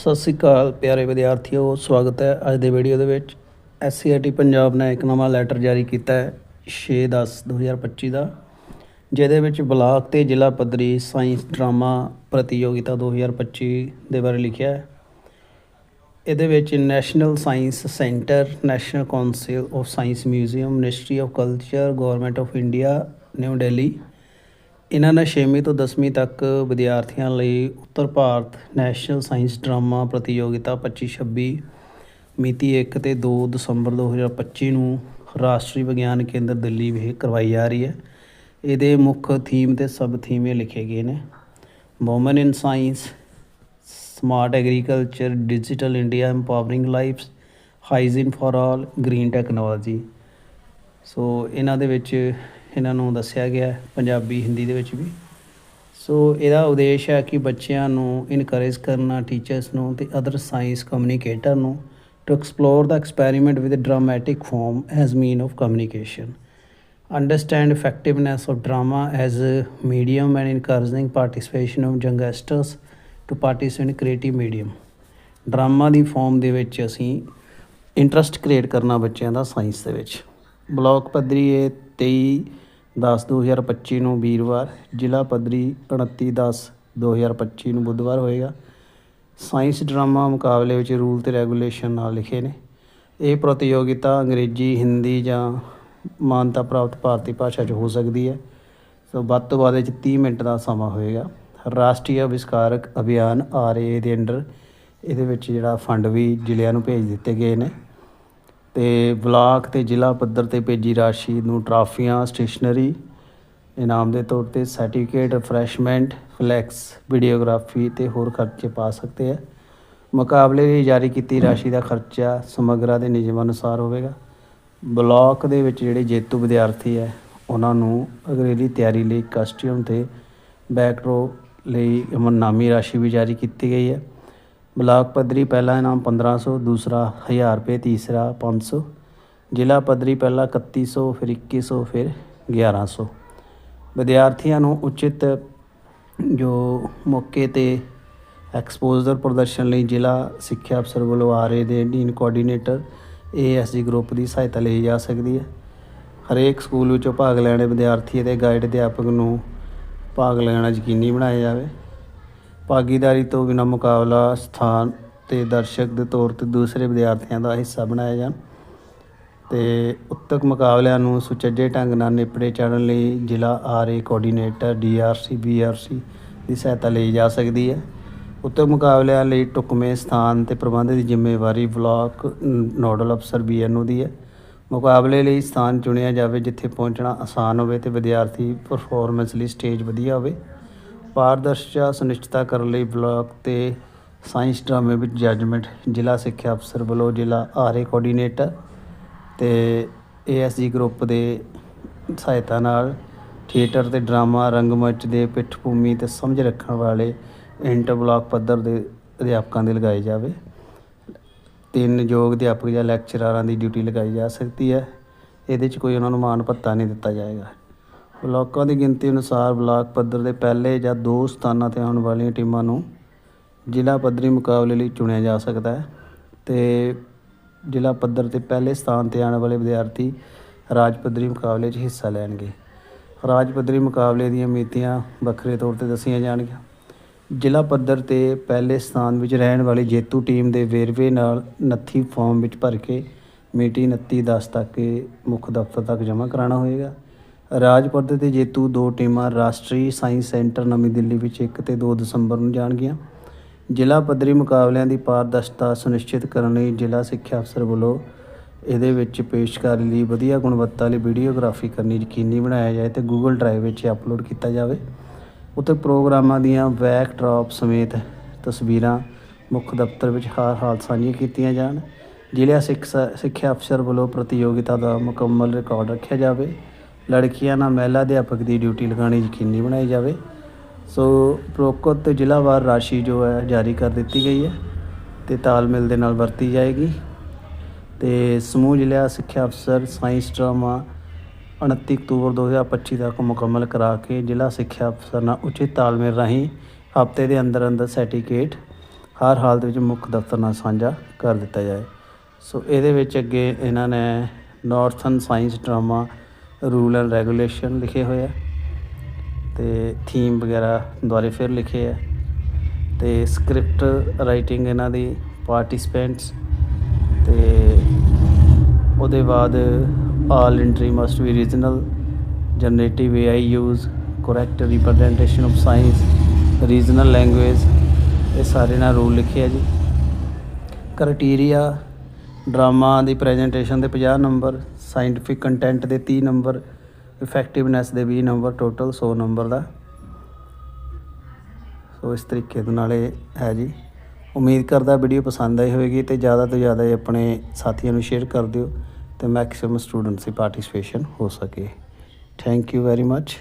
ਸਤਿ ਸ੍ਰੀ ਅਕਾਲ ਪਿਆਰੇ ਵਿਦਿਆਰਥੀਓ, ਸਵਾਗਤ ਹੈ ਅੱਜ ਦੇ ਵੀਡੀਓ ਦੇ ਵਿੱਚ। ਐਸਸੀਆਰਟੀ ਪੰਜਾਬ ਨੇ ਇੱਕ ਨਵਾਂ ਲੈਟਰ ਜਾਰੀ ਕੀਤਾ ਹੈ 6/10/2025 ਦਾ ਜਿਹਦੇ ਵਿੱਚ ਬਲਾਕ ਤੇ ਜ਼ਿਲ੍ਹਾ ਪੱਧਰੀ ਸਾਇੰਸ ਡਰਾਮਾ ਪ੍ਰਤੀਯੋਗਿਤਾ 2025 ਦੇ ਬਾਰੇ ਲਿਖਿਆ ਹੈ। ਇਹਦੇ ਵਿੱਚ national science centre national council of science museum ministry of culture government of India new Delhi ਇਹਨਾਂ ਨੇ 6ਵੀਂ ਤੋਂ 10ਵੀਂ ਤੱਕ ਵਿਦਿਆਰਥੀਆਂ ਲਈ ਉੱਤਰ ਭਾਰਤ ਨੈਸ਼ਨਲ ਸਾਇੰਸ ਡਰਾਮਾ ਪ੍ਰਤੀਯੋਗਿਤਾ 25-26 ਮਿਤੀ 1 ਤੇ 2 ਦਸੰਬਰ 2025 ਨੂੰ ਰਾਸ਼ਟਰੀ ਵਿਗਿਆਨ ਕੇਂਦਰ ਦਿੱਲੀ ਵਿਖੇ ਕਰਵਾਈ ਜਾ ਰਹੀ ਹੈ। ਇਹਦੇ ਮੁੱਖ ਥੀਮ ਤੇ ਸਬ ਥੀਮ ਇਹ ਲਿਖੇ ਗਏ ਨੇ। Woman in science smart agriculture digital India empowering lives hygiene for all green technology so ਇਹਨਾਂ ਦੇ ਵਿੱਚ ਇਹਨਾਂ ਨੂੰ ਦੱਸਿਆ ਗਿਆ ਪੰਜਾਬੀ, ਹਿੰਦੀ ਦੇ ਵਿੱਚ ਵੀ। ਸੋ ਇਹਦਾ ਉਦੇਸ਼ ਹੈ ਕਿ ਬੱਚਿਆਂ ਨੂੰ ਇਨਕਰੇਜ ਕਰਨਾ ਟੀਚਰਸ ਨੂੰ ਤੇ ਅਦਰ ਸਾਇੰਸ ਕਮਿਊਨੀਕੇਟਰ ਨੂੰ to explore the experiment with dramatic form as mean of communication understand effectiveness of drama as a medium and encouraging participation of youngsters to participate in creative medium. Drama the form ਦੇ ਵਿੱਚ ਅਸੀਂ interest create ਕਰਨਾ ਬੱਚਿਆਂ ਦਾ science ਦੇ ਵਿੱਚ। Block ਪੱਧਰੀ ਇਹ 23 10 2025 ਨੂੰ ਵੀਰਵਾਰ, ਜ਼ਿਲ੍ਹਾ ਪੱਧਰੀ 29 10 2025 ਨੂੰ ਬੁੱਧਵਾਰ ਹੋਏਗਾ। ਸਾਇੰਸ ਡਰਾਮਾ ਮੁਕਾਬਲੇ ਵਿੱਚ ਰੂਲ ਤੇ ਰੈਗੂਲੇਸ਼ਨ ਨਾਲ ਲਿਖੇ ਨੇ। ਇਹ ਪ੍ਰਤੀਯੋਗਿਤਾ ਅੰਗਰੇਜ਼ੀ, ਹਿੰਦੀ ਜਾਂ ਮਾਨਤਾ ਪ੍ਰਾਪਤ ਭਾਰਤੀ ਭਾਸ਼ਾ 'ਚ ਹੋ ਸਕਦੀ ਹੈ। ਸੋ ਵੱਧ ਤੋਂ ਵੱਧ ਇਹ 'ਚ 30 ਮਿੰਟ ਦਾ ਸਮਾਂ ਹੋਏਗਾ। ਰਾਸ਼ਟਰੀ ਅਵਿਸ਼ਕਾਰਕ ਅਭਿਆਨ ਆਰਏ ਦੇ ਅੰਡਰ ਇਹਦੇ ਵਿੱਚ ਜਿਹੜਾ ਫੰਡ ਵੀ ਜ਼ਿਲ੍ਹਿਆਂ ਨੂੰ ਭੇਜ ਦਿੱਤੇ ਗਏ ਨੇ। ਤੇ ਬਲਾਕ ਤੇ ਜ਼ਿਲ੍ਹਾ ਪੱਧਰ ਤੇ ਭੇਜੀ ਰਾਸ਼ੀ ਨੂੰ ਟਰਾਫੀਆਂ, ਸਟੇਸ਼ਨਰੀ, ਇਨਾਮ ਦੇ ਤੌਰ ਤੇ ਸਰਟੀਫਿਕੇਟ ਰਿਫਰੈਸ਼ਮੈਂਟ ਫਲੈਕਸ ਵੀਡੀਓਗ੍ਰਾਫੀ ਤੇ ਹੋਰ ਖਰਚੇ ਪਾ ਸਕਦੇ ਆ। ਮੁਕਾਬਲੇ ਲਈ ਜਾਰੀ ਕੀਤੀ ਰਾਸ਼ੀ ਦਾ ਖਰਚਾ ਸਮਗਰਾ ਦੇ ਨਿਯਮ ਅਨੁਸਾਰ ਹੋਵੇਗਾ। ਬਲਾਕ ਦੇ ਵਿੱਚ ਜਿਹੜੇ ਜੇਤੂ ਵਿਦਿਆਰਥੀ ਹੈ, ਉਹਨਾਂ ਨੂੰ ਅਗਰੇਲੀ ਤਿਆਰੀ ਲਈ ਕਸਟਿਊਮ ਤੇ ਬੈਕਰੋ ਲਈ ਇਨਾਮੀ ਰਾਸ਼ੀ ਵੀ ਜਾਰੀ ਕੀਤੀ ਗਈ ਹੈ। ਬਲਾਕ ਪੱਧਰੀ ਪਹਿਲਾ ਇਨਾਮ 1500 ਦੂਸਰਾ 1000 ਰੁਪਏ, ਤੀਸਰਾ 500 ਜ਼ਿਲ੍ਹਾ ਪੱਧਰੀ ਪਹਿਲਾ 3100 ਫਿਰ 2100 ਫਿਰ 1100 ਵਿਦਿਆਰਥੀਆਂ ਨੂੰ ਉਚਿਤ ਜੋ ਮੌਕੇ ਤੇ ਐਕਸਪੋਜ਼ਰ ਪ੍ਰਦਰਸ਼ਨ ਲਈ ਜ਼ਿਲ੍ਹਾ ਸਿੱਖਿਆ ਅਫਸਰ ਵੱਲੋਂ ਆ ਰਹੇ ਦੇ ਡੀਨ ਕੋਆਰਡੀਨੇਟਰ ਏਐਸਜੀ ਗਰੁੱਪ ਦੀ ਸਹਾਇਤਾ ਲਈ ਜਾ ਸਕਦੀ ਹੈ। ਹਰੇਕ ਸਕੂਲ ਵਿੱਚੋਂ ਭਾਗ ਲੈਣੇ ਵਿਦਿਆਰਥੀ ਅਤੇ ਗਾਈਡ ਅਧਿਆਪਕ ਨੂੰ ਭਾਗ ਲੈਣਾ ਯਕੀਨੀ ਬਣਾਇਆ ਜਾਵੇ। ਭਾਗੀਦਾਰੀ ਤੋਂ ਬਿਨਾਂ ਮੁਕਾਬਲਾ ਸਥਾਨ ਤੇ ਦਰਸ਼ਕ ਦੇ ਤੌਰ ਤੇ ਦੂਸਰੇ ਵਿਦਿਆਰਥੀਆਂ ਦਾ ਹਿੱਸਾ ਬਣਾਇਆ ਜਾਣ ਤੇ ਉਕਤ ਮੁਕਾਬਲਿਆਂ ਨੂੰ ਸੁਚੱਜੇ ਢੰਗ ਨਾਲ ਨਿਪੜੇ ਚੜ੍ਹਨ ਲਈ ਜ਼ਿਲ੍ਹਾ ਆਰਏ ਕੋਆਰਡੀਨੇਟਰ ਡੀਆਰਸੀ ਬੀਆਰਸੀ ਦੀ ਸਹਾਇਤਾ ਲਈ ਜਾ ਸਕਦੀ ਹੈ। ਉਕਤ ਮੁਕਾਬਲਿਆਂ ਲਈ ਟੁਕਮੇ ਸਥਾਨ ਤੇ ਪ੍ਰਬੰਧ ਦੀ ਜ਼ਿੰਮੇਵਾਰੀ ਬਲਾਕ ਨੋਡਲ ਅਫਸਰ ਬੀਐਨਓ ਦੀ ਹੈ। ਮੁਕਾਬਲੇ ਲਈ ਸਥਾਨ ਚੁਣਿਆ ਜਾਵੇ, ਜਿੱਥੇ ਪਹੁੰਚਣਾ ਆਸਾਨ ਹੋਵੇ ਤੇ ਵਿਦਿਆਰਥੀ ਪਰਫਾਰਮੈਂਸ ਲਈ ਸਟੇਜ ਵਧੀਆ ਹੋਵੇ। ਪਾਰਦਰਸ਼ਤਾ ਸੁਨਿਸ਼ਚਿਤ ਕਰਨ ਲਈ ਬਲਾਕ ਤੇ ਸਾਇੰਸ ਡਰਾਮੇ ਵਿੱਚ ਜੱਜਮੈਂਟ, ਜ਼ਿਲ੍ਹਾ ਸਿੱਖਿਆ ਅਫਸਰ ਵੱਲੋਂ ਜ਼ਿਲ੍ਹਾ ਆਰਏ ਕੋਆਰਡੀਨੇਟਰ ਤੇ ਏਐਸਜੀ ਗਰੁੱਪ ਦੇ ਸਹਾਇਤਾ ਨਾਲ ਥੀਏਟਰ ਤੇ ਡਰਾਮਾ ਰੰਗਮੰਚ ਦੇ ਪਿੱਠ ਭੂਮੀ ਤੇ ਸਮਝ ਰੱਖਣ ਵਾਲੇ ਇੰਟਰ ਬਲਾਕ ਪੱਧਰ ਦੇ ਅਧਿਆਪਕਾਂ ਦੇ ਲਗਾਏ ਜਾਵੇ। ਤਿੰਨ ਯੋਗ ਅਧਿਆਪਕ ਜਾਂ ਲੈਕਚਰਾਰਾਂ ਦੀ ਡਿਊਟੀ ਲਗਾਈ ਜਾ ਸਕਦੀ ਹੈ। ਇਹਦੇ 'ਚ ਕੋਈ ਉਹਨਾਂ ਨੂੰ ਮਾਨ ਭੱਤਾ ਨਹੀਂ ਦਿੱਤਾ ਜਾਏਗਾ। ਬਲਾਕਾਂ ਦੀ ਗਿਣਤੀ ਅਨੁਸਾਰ ਬਲਾਕ ਪੱਧਰ ਦੇ ਪਹਿਲੇ ਜਾਂ ਦੋ ਸਥਾਨਾਂ ਤੇ ਆਉਣ ਵਾਲੀਆਂ ਟੀਮਾਂ ਨੂੰ ਜ਼ਿਲ੍ਹਾ ਪੱਧਰੀ ਮੁਕਾਬਲੇ ਲਈ ਚੁਣਿਆ ਜਾ ਸਕਦਾ ਹੈ ਤੇ ਜ਼ਿਲ੍ਹਾ ਪੱਧਰ ਤੇ ਪਹਿਲੇ ਸਥਾਨ ਤੇ ਆਉਣ ਵਾਲੇ ਵਿਦਿਆਰਥੀ ਰਾਜ ਪੱਧਰੀ ਮੁਕਾਬਲੇ 'ਚ ਹਿੱਸਾ ਲੈਣਗੇ। ਰਾਜ ਪੱਧਰੀ ਮੁਕਾਬਲੇ ਦੀਆਂ ਮਿਤੀਆਂ ਵੱਖਰੇ ਤੌਰ ਤੇ ਦੱਸੀਆਂ ਜਾਣਗੀਆਂ। ਜ਼ਿਲ੍ਹਾ ਪੱਧਰ ਤੇ ਪਹਿਲੇ ਸਥਾਨ ਵਿੱਚ ਰਹਿਣ ਵਾਲੀ ਜੇਤੂ ਟੀਮ ਦੇ ਵੇਰਵੇ ਨਾਲ ਨੱਥੀ ਫਾਰਮ ਵਿੱਚ ਭਰ ਕੇ ਮੀਟੀ 29 10 ਤੱਕ ਮੁੱਖ ਦਫ਼ਤਰ ਤੱਕ ਜਮ੍ਹਾਂ ਕਰਾਉਣਾ ਹੋਏਗਾ। ਰਾਜ ਪੱਧਰ ਤੇ ਜੇਤੂ ਦੋ ਟੀਮਾਂ ਰਾਸ਼ਟਰੀ ਸਾਇੰਸ ਸੈਂਟਰ ਨਵੀਂ ਦਿੱਲੀ ਵਿੱਚ 1 ਤੇ 2 ਦਸੰਬਰ ਨੂੰ ਜਾਣਗੀਆਂ। ਜ਼ਿਲ੍ਹਾ ਪੱਧਰੀ ਮੁਕਾਬਲਿਆਂ ਦੀ ਪਾਰਦਰਸ਼ਤਾ ਸੁਨਿਸ਼ਚਿਤ ਕਰਨ ਲਈ ਜ਼ਿਲ੍ਹਾ ਸਿੱਖਿਆ ਅਫਸਰ ਵੱਲੋਂ ਇਹਦੇ ਵਿੱਚ ਪੇਸ਼ਕਾਰੀ ਲਈ ਵਧੀਆ ਗੁਣਵੱਤਾ ਵਾਲੀ ਵੀਡੀਓਗ੍ਰਾਫੀ ਕਰਨੀ ਯਕੀਨੀ ਬਣਾਇਆ ਜਾਏ ਤੇ Google ਡਰਾਈਵ ਵਿੱਚ ਅਪਲੋਡ ਕੀਤਾ ਜਾਵੇ। ਉੱਤੇ ਪ੍ਰੋਗਰਾਮਾਂ ਦੀਆਂ ਬੈਕ ਡਰਾਪ ਸਮੇਤ ਤਸਵੀਰਾਂ ਮੁੱਖ ਦਫ਼ਤਰ ਵਿੱਚ ਹਰ ਹਾਲ ਸਾਂਝੀਆਂ ਕੀਤੀਆਂ ਜਾਣ। ਜ਼ਿਲ੍ਹਾ ਸਿੱਖ ਸਿੱਖਿਆ ਅਫਸਰ ਵੱਲੋਂ ਪ੍ਰਤੀਯੋਗਿਤਾ ਦਾ ਮੁਕੰਮਲ ਰਿਕਾਰਡ ਰੱਖਿਆ ਜਾਵੇ। ਲੜਕੀਆਂ ਨਾਲ ਮਹਿਲਾ ਅਧਿਆਪਕ ਦੀ ਡਿਊਟੀ ਲਗਾਉਣੀ ਯਕੀਨੀ ਬਣਾਈ ਜਾਵੇ। ਸੋ ਉਪਰੋਕਤ ਜ਼ਿਲ੍ਹਾਵਾਰ ਰਾਸ਼ੀ ਜੋ ਹੈ, ਜਾਰੀ ਕਰ ਦਿੱਤੀ ਗਈ ਹੈ ਤੇ ਤਾਲਮੇਲ ਦੇ ਨਾਲ ਵਰਤੀ ਜਾਏਗੀ। ਤੇ ਸਮੂਹ ਜ਼ਿਲ੍ਹਾ ਸਿੱਖਿਆ ਅਫਸਰ ਸਾਇੰਸ ਡਰਾਮਾ 29 ਅਕਤੂਬਰ 2025 ਤੱਕ ਮੁਕੰਮਲ ਕਰਾ ਕੇ ਜ਼ਿਲ੍ਹਾ ਸਿੱਖਿਆ ਅਫਸਰ ਨਾਲ ਉਚਿਤ ਤਾਲਮੇਲ ਰਾਹੀਂ ਹਫ਼ਤੇ ਦੇ ਅੰਦਰ ਅੰਦਰ ਸਰਟੀਫਿਕੇਟ ਹਰ ਹਾਲਤ ਵਿੱਚ ਮੁੱਖ ਦਫ਼ਤਰ ਨਾਲ ਸਾਂਝਾ ਕਰ ਦਿੱਤਾ ਜਾਏ। ਸੋ ਇਹਦੇ ਵਿੱਚ ਅੱਗੇ ਇਹਨਾਂ ਨੇ northern science drama rule and regulation ਲਿਖੇ ਹੋਏ ਆ ਤੇ ਥੀਮ ਵਗੈਰਾ ਦੁਆਰੇ ਫਿਰ ਲਿਖੇ ਆ ਤੇ ਸਕ੍ਰਿਪਟ ਰਾਈਟਿੰਗ ਇਹਨਾਂ ਦੀ ਪਾਰਟਿਸਪੈਂਟਸ ਤੇ ਉਹਦੇ ਬਾਅਦ all entry must be regional, generative AI use correct representation of science regional language ਇਹ ਸਾਰੇ ਨਾਲ ਰੂਲ ਲਿਖੇ ਆ ਜੀ। ਕ੍ਰਾਈਟੇਰੀਆ ਡਰਾਮਾ ਦੀ ਪ੍ਰੈਜੈਂਟੇਸ਼ਨ ਦੇ 50 ਨੰਬਰ ਸਾਇੰਟੀਫਿਕ ਕੰਟੈਂਟ ਦੇ 30 ਨੰਬਰ ਇਫੈਕਟਿਵਨੈਸ ਦੇ 20 ਨੰਬਰ ਟੋਟਲ 100 ਨੰਬਰ ਦਾ। ਸੋ ਇਸ ਤਰੀਕੇ ਦੇ ਨਾਲ ਇਹ ਹੈ ਜੀ। ਉਮੀਦ ਕਰਦਾ ਵੀਡੀਓ ਪਸੰਦ ਆਈ ਹੋਵੇਗੀ ਤੇ ਜ਼ਿਆਦਾ ਤੋਂ ਜ਼ਿਆਦਾ ਇਹ ਆਪਣੇ ਸਾਥੀਆਂ ਨੂੰ ਸ਼ੇਅਰ ਕਰ ਦਿਓ ਤੇ ਮੈਕਸਿਮਮ ਸਟੂਡੈਂਟਸ ਦੀ ਪਾਰਟਿਸਿਪੇਸ਼ਨ ਹੋ ਸਕੇ। Thank you very much